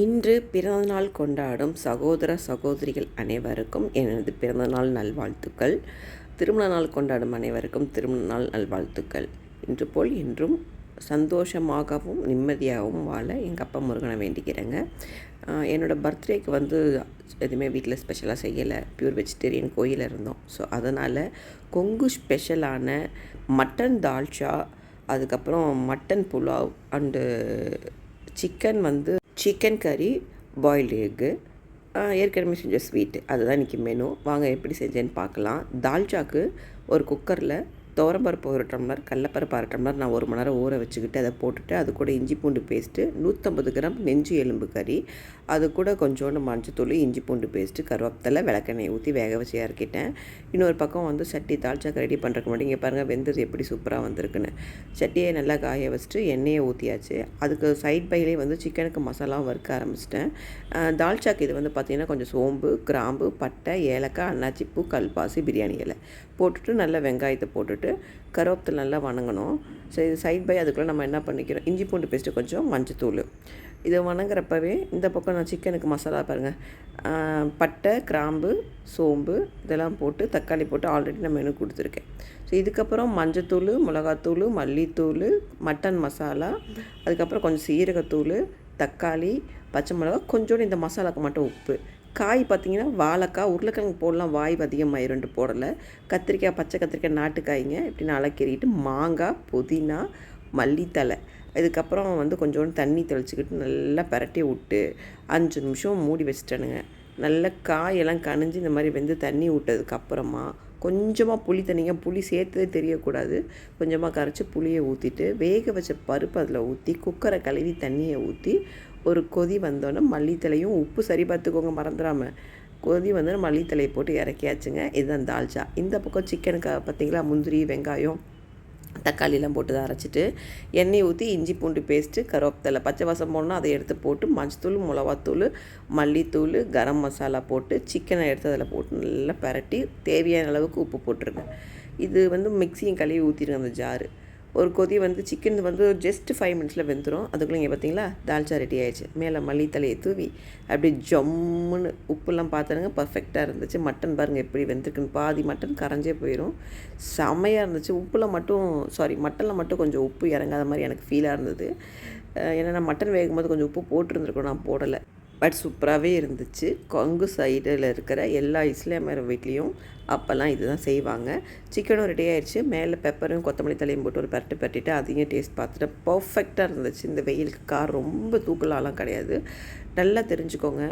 இன்று பிறந்தநாள் கொண்டாடும் சகோதர சகோதரிகள் அனைவருக்கும் எனது பிறந்தநாள் நல்வாழ்த்துக்கள். திருமண நாள் கொண்டாடும் அனைவருக்கும் திருமண நாள் நல்வாழ்த்துக்கள். இன்று போல் இன்றும் சந்தோஷமாகவும் நிம்மதியாகவும் வாழ எங்கள் அப்பா முருகனை வேண்டிக்கிறேங்க என்னோடய பர்த்டேக்கு வந்து எதுவுமே வீட்டில் ஸ்பெஷலாக செய்யலை. பியூர் வெஜிடேரியன் கோயில் இருந்தோம். ஸோ அதனால் கொங்கு ஸ்பெஷலான மட்டன் தால்ச்சா அதுக்கப்புறம் மட்டன் புலாவ் அண்டு சிக்கன் வந்து சிக்கன் கறி பாயில்டு எக்கு ஏற்கனவே செஞ்ச ஸ்வீட்டு அதுதான் இன்றைக்கி மெனு வாங்க எப்படி செஞ்சேன்னு பார்க்கலாம். தால்ச்சாக்கு ஒரு குக்கரில் துவரம்பருப்பு ஒரு டம்ளர் கடலப்பருப்பு அரை டம்ளர் நான் ஒரு மணி நேரம் ஊற வச்சுக்கிட்டு அதை போட்டுட்டு அது கூட இஞ்சி பூண்டு பேஸ்ட்டு நூற்றம்பது கிராம் நெஞ்சு எலும்பு கறி அது கூட கொஞ்சோண்டு மஞ்சத்தூள் இஞ்சி பூண்டு பேஸ்ட்டு கருவேப்பிலை விளக்கெண்ணெய் ஊற்றி வேக வச்சு இறக்கிட்டேன். இன்னொரு பக்கம் வந்து சட்டி தால்ச்சாக்கு ரெடி பண்ணுறதுக்கு முன்னாடி இங்கே பாருங்கள் வெந்தது எப்படி சூப்பராக வந்திருக்குன்னு. சட்டியை நல்லா காய வச்சுட்டு எண்ணெயை ஊற்றியாச்சு அதுக்கு சைட் பையிலே வந்து சிக்கனுக்கு மசாலாவும் வறுக்க ஆரம்பிச்சிட்டேன். தால்ச்சாக்கு இது வந்து பார்த்திங்கன்னா கொஞ்சம் சோம்பு கிராம்பு பட்டை ஏலக்காய் அன்னாச்சிப்பூ கல்பாசி பிரியாணி இலை. போட்டுட்டு நல்லா வெங்காயத்தை போட்டுட்டு கருவேப்பிலை நல்லா வணங்கணும். ஸோ இது சைட் பை அதுக்குள்ளே நம்ம என்ன பண்ணிக்கிறோம்? இஞ்சி பூண்டு பேஸ்ட்டு கொஞ்சம் மஞ்சத்தூள். இதை வணங்குறப்பவே இந்த பக்கம் நான் சிக்கனுக்கு மசாலா பாருங்கள் பட்டை கிராம்பு சோம்பு இதெல்லாம் போட்டு தக்காளி போட்டு ஆல்ரெடி நான் மெனு கொடுத்துருக்கேன். ஸோ இதுக்கப்புறம் மஞ்சத்தூள் மிளகாத்தூள் மல்லித்தூள் மட்டன் மசாலா அதுக்கப்புறம் கொஞ்சம் சீரகத்தூள் தக்காளி பச்சை மிளகா கொஞ்சோண்டு இந்த மசாலாவுக்கு மட்டும் உப்பு. காய் பார்த்தீங்கன்னா வாழைக்காய் உருளைக்கிழங்கு போடலாம். வாய் அதிகமாக ரெண்டு போடலை. கத்திரிக்காய் பச்சை கத்திரிக்காய் நாட்டுக்காய்ங்க. இப்படி நல்லா கீறிட்டு மாங்காய் புதினா மல்லித்தலை இதுக்கப்புறம் வந்து கொஞ்சோண்டு தண்ணி தெளிச்சுக்கிட்டு நல்லா பரட்டி விட்டு அஞ்சு நிமிஷம் மூடி வச்சிட்டேனுங்க. நல்ல காயெல்லாம் கனிஞ்சு இந்த மாதிரி வெந்து தண்ணி விட்டதுக்கப்புறமா கொஞ்சமாக புளி தண்ணிங்க புளி சேர்த்ததே தெரியக்கூடாது. கொஞ்சமாக கரைச்சி புளியை ஊற்றிட்டு வேக வச்ச பருப்பு அதில் ஊற்றி குக்கரை கழுவி தண்ணியை ஊற்றி ஒரு கொதி வந்தோன்னே மல்லித்தலையும் உப்பு சரி பார்த்துக்கோங்க மறந்துடாமல் கொதி வந்து மல்லித்தலையை போட்டு இறக்கியாச்சுங்க. இதுதான் தால்ச்சா. இந்த பக்கம் சிக்கனுக்கு பார்த்தீங்களா? முந்திரி வெங்காயம். தக்காளிலாம் போட்டு தான் அரைச்சிட்டு எண்ணெய் ஊற்றி இஞ்சி பூண்டு பேஸ்ட்டு கருவேப்பிலை பச்சை வாசம் போடணும் அதை எடுத்து போட்டு மஞ்சத்தூள் மிளகாத்தூள் மல்லித்தூள் கரம் மசாலா போட்டு சிக்கனை எடுத்து அதில் போட்டு நல்லா பரட்டி தேவையான அளவுக்கு உப்பு போட்டுருங்க. இது வந்து மிக்சியும் கழுவி ஊற்றிடுங்க அந்த ஜாரு ஒரு கொதி வந்து சிக்கன் வந்து ஜஸ்ட் ஃபைவ் மினிட்ஸில் வெந்துடும் அதுக்குள்ளே இங்கே பார்த்தீங்களா தால்ச்சா ரெடி ஆயிடுச்சு. மேலே மல்லித்தலையை தூவி அப்படி ஜம்முன்னு உப்புலாம் பார்த்தானுங்க பர்ஃபெக்டாக இருந்துச்சு. மட்டன் பாருங்கள் எப்படி வெந்திருக்குன்னு. பாதி மட்டன் கரைஞ்சே போயிடும் செம்மையாக இருந்துச்சு. உப்பில் மட்டும் சாரி மட்டனில் மட்டும் கொஞ்சம் உப்பு இறங்காத மாதிரி எனக்கு ஃபீலாக இருந்தது. ஏன்னா நான் மட்டன் வேகும்போது கொஞ்சம் உப்பு போட்டிருந்துருக்கோம் நான் போடலை. பட் சூப்பராகவே இருந்துச்சு. கொங்கு சைடில் இருக்கிற எல்லா இஸ்லாமியர் வீட்லேயும் அப்போல்லாம் இதுதான் செய்வாங்க. சிக்கனும் ரெடி ஆயிடுச்சு. மேலே பெப்பரும் கொத்தமல்லி தலையும் போட்டு ஒரு பரட்டு பரட்டிட்டு அதையும் டேஸ்ட் பார்த்துட்டு பர்ஃபெக்டாக இருந்துச்சு. இந்த வெயிலுக்கு கார் ரொம்ப தூக்கலாலாம் கிடையாது. நல்லா தெரிஞ்சுக்கோங்க.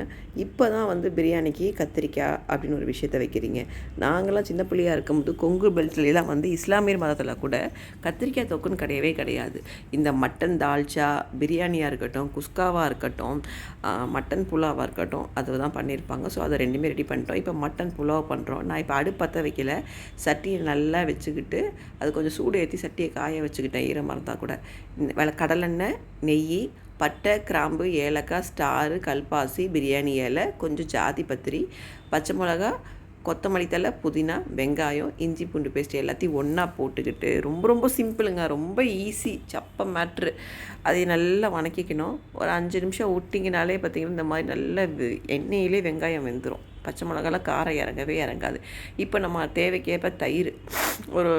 இப்போ தான் வந்து பிரியாணிக்கு கத்திரிக்காய் அப்படின்னு ஒரு விஷயத்த வைக்கிறீங்க. நாங்களாம் சின்ன பிள்ளையாக இருக்கும்போது கொங்கு பெல்ட்லாம் வந்து இஸ்லாமியர் மதத்தில் கூட கத்திரிக்காய் தொக்குன்னு கிடையவே கிடையாது. இந்த மட்டன் தால்ச்சா பிரியாணியாக இருக்கட்டும் குஸ்காவாக இருக்கட்டும் மட்டன் புலாவாக இருக்கட்டும் அது தான் பண்ணியிருப்பாங்க. ஸோ அதை ரெண்டுமே ரெடி பண்ணிட்டோம். இப்போ மட்டன் புலாவ் பண்ணுறோம் நான் இப்போ அடுப்பற்ற வைக்கல. சட்டியை நல்லா வச்சுக்கிட்டு அது கொஞ்சம் சூடு ஏற்றி சட்டியை காய வச்சுக்கிட்டேன். ஈரமாக இருந்தால் கூட. வெள கடலெண்ணெய் நெய் பட்டை கிராம்பு ஏலக்காய் ஸ்டாரு கல்பாசி பிரியாணி இலை கொஞ்சம் ஜாதி பத்திரி பச்சை மிளகா கொத்தமல்லி தலை புதினா வெங்காயம் இஞ்சி பூண்டு பேஸ்ட் எல்லாத்தையும் ஒன்றா போட்டுக்கிட்டு ரொம்ப ரொம்ப சிம்பிளுங்க. ரொம்ப ஈஸி. சப்ப மேட்ரு. அதை நல்லா வணக்கிக்கணும். ஒரு அஞ்சு நிமிஷம் விட்டிங்கனாலே பார்த்திங்கன்னா இந்த மாதிரி நல்ல எண்ணெயிலே வெங்காயம் வெந்துடும் பச்சை மிளகாலாம் காரம் இறங்கவே இறங்காது. இப்போ நம்ம தேவைக்கேற்ப தயிர் ஒரு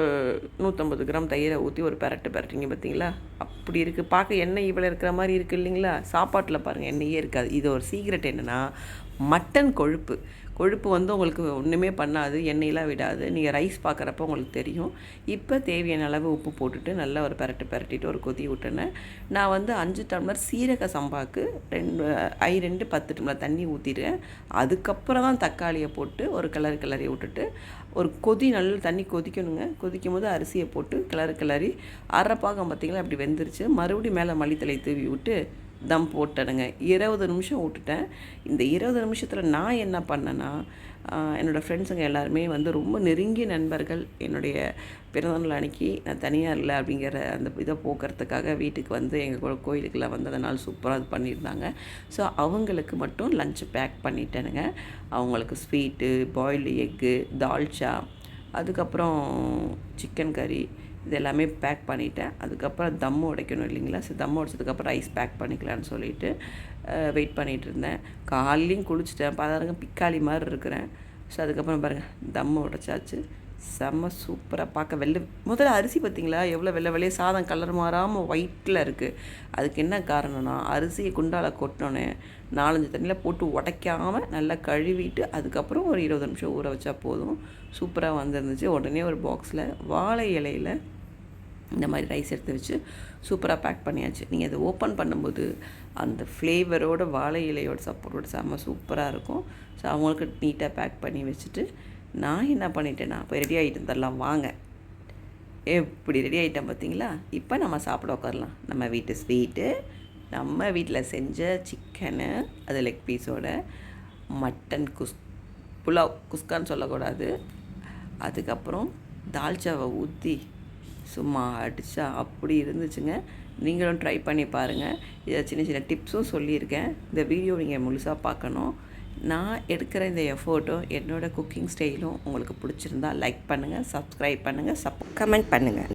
நூற்றம்பது கிராம் தயிரை ஊற்றி ஒரு பெரட்டு பெரட்டிங்க பார்த்தீங்களா? அப்படி இருக்குது பார்க்க எண்ணெய் இவ்வளோ இருக்கிற மாதிரி இருக்குது இல்லைங்களா? சாப்பாட்டில் பாருங்கள் எண்ணெயே இருக்காது. இது ஒரு சீக்ரெட் என்னென்னா மட்டன் கொழுப்பு. கொழுப்பு வந்து உங்களுக்கு ஒன்றுமே பண்ணாது எண்ணெயெலாம் விடாது. நீங்கள் ரைஸ் பார்க்குறப்ப உங்களுக்கு தெரியும். இப்போ தேவையான அளவு உப்பு போட்டுட்டு நல்லா ஒரு பரட்டு பரட்டிட்டு ஒரு கொதி விட்டுனேன் நான் வந்து அஞ்சு டம்ளர் சீரக சம்பாவுக்கு ரெண்டு ஐ ரெண்டு பத்து டம்ளர் தண்ணி ஊற்றிடுறேன் அதுக்கப்புறம் தான் தக்காளியை போட்டு ஒரு கிளறி கிளறி விட்டுட்டு ஒரு கொதி நல்ல தண்ணி கொதிக்கணுங்க. கொதிக்கும் போது அரிசியை போட்டு கிளறு கிளறி அரைப்பாகம் பார்த்திங்களா அப்படி வெந்துருச்சு. மறுபடியும் மேலே மல்லித்தலை தூவி விட்டு தம் போட்டேனுங்க. இருபது நிமிஷம் விட்டுட்டேன். இந்த இருபது நிமிஷத்தில் நான் என்ன பண்ணேன்னா என்னோடய ஃப்ரெண்ட்ஸுங்க எல்லாருமே வந்து ரொம்ப நெருங்கிய நண்பர்கள். என்னுடைய பிறந்தநாள் அன்னைக்கு நான் தனியாக இல்லை அப்படிங்கிற அந்த இதை போக்குறதுக்காக வீட்டுக்கு வந்து எங்கள் கோயிலுக்கெல்லாம் வந்து அதனால் சூப்பராக இது பண்ணியிருந்தாங்க. ஸோ அவங்களுக்கு மட்டும் லஞ்ச் பேக் பண்ணிட்டேனுங்க. அவங்களுக்கு ஸ்வீட்டு பாயில்டு எக்கு தால்ச்சா அதுக்கப்புறம் சிக்கன் கறி இது எல்லாமே பேக் பண்ணிட்டேன். அதுக்கப்புறம் தம்மு உடைக்கணும் இல்லைங்களா? சரி தம்மு உடைச்சதுக்கப்புறம் ரைஸ் பேக் பண்ணிக்கலான்னு சொல்லிட்டு வெயிட் பண்ணிகிட்டு இருந்தேன். காலையும் குளிச்சிட்டேன். பாருங்க பிக்காளி மாதிரி இருக்கிறேன். ஸோ அதுக்கப்புறம் பாருங்கள் தம்மை உடைச்சாச்சு. செம்ம சூப்பராக பார்க்க வெள்ளை முதல்ல அரிசி பார்த்தீங்களா? எவ்வளோ வெள்ளை வெளியே சாதம் கலர் மாறாமல் ஒயிட்டில் இருக்குது அதுக்கு என்ன காரணம்னா அரிசியை குண்டால் கொட்டினோன்னே நாலஞ்சு தண்ணியில் போட்டு உடைக்காமல் நல்லா கழுவிட்டு அதுக்கப்புறம் ஒரு இருபது நிமிஷம் ஊற வச்சா போதும். சூப்பராக வந்துருந்துச்சு. உடனே ஒரு பாக்ஸில் வாழை இலையில் இந்த மாதிரி ரைஸ் எடுத்து வச்சு சூப்பராக பேக் பண்ணியாச்சு. நீங்கள் அதை ஓப்பன் பண்ணும்போது அந்த ஃப்ளேவரோட வாழை இலையோட சப்போர்ட்டோட செம்ம சூப்பராக இருக்கும். ஸோ அவங்களுக்கு நீட்டாக பேக் பண்ணி வச்சுட்டு நான் என்ன பண்ணிட்டேன்னா இப்போ ரெடி ஆகிட்டு தரலாம் வாங்க. எப்படி ரெடி ஆகிட்டேன் பார்த்தீங்களா? இப்போ நம்ம சாப்பிட உட்காரலாம். நம்ம வீட்டு ஸ்வீட்டு நம்ம வீட்டில் செஞ்ச சிக்கனு அது லெக் பீஸோட மட்டன் குஸ் புலாவ் குஸ்கான்னு சொல்லக்கூடாது. அதுக்கப்புறம் தால்ச்சாவை ஊற்றி சும்மா அடித்தா அப்படி இருந்துச்சுங்க. நீங்களும் ட்ரை பண்ணி பாருங்கள் இதை சின்ன சின்ன டிப்ஸும் சொல்லியிருக்கேன். இந்த வீடியோ நீங்கள் முழுசாக பார்க்கணும். நான் எடுக்கிற இந்த எஃபோர்ட்டும் என்னோடய குக்கிங் ஸ்டைலும் உங்களுக்கு பிடிச்சிருந்தா லைக் பண்ணுங்கள் சப்ஸ்கிரைப் பண்ணுங்கள் சப் கமெண்ட் பண்ணுங்கள்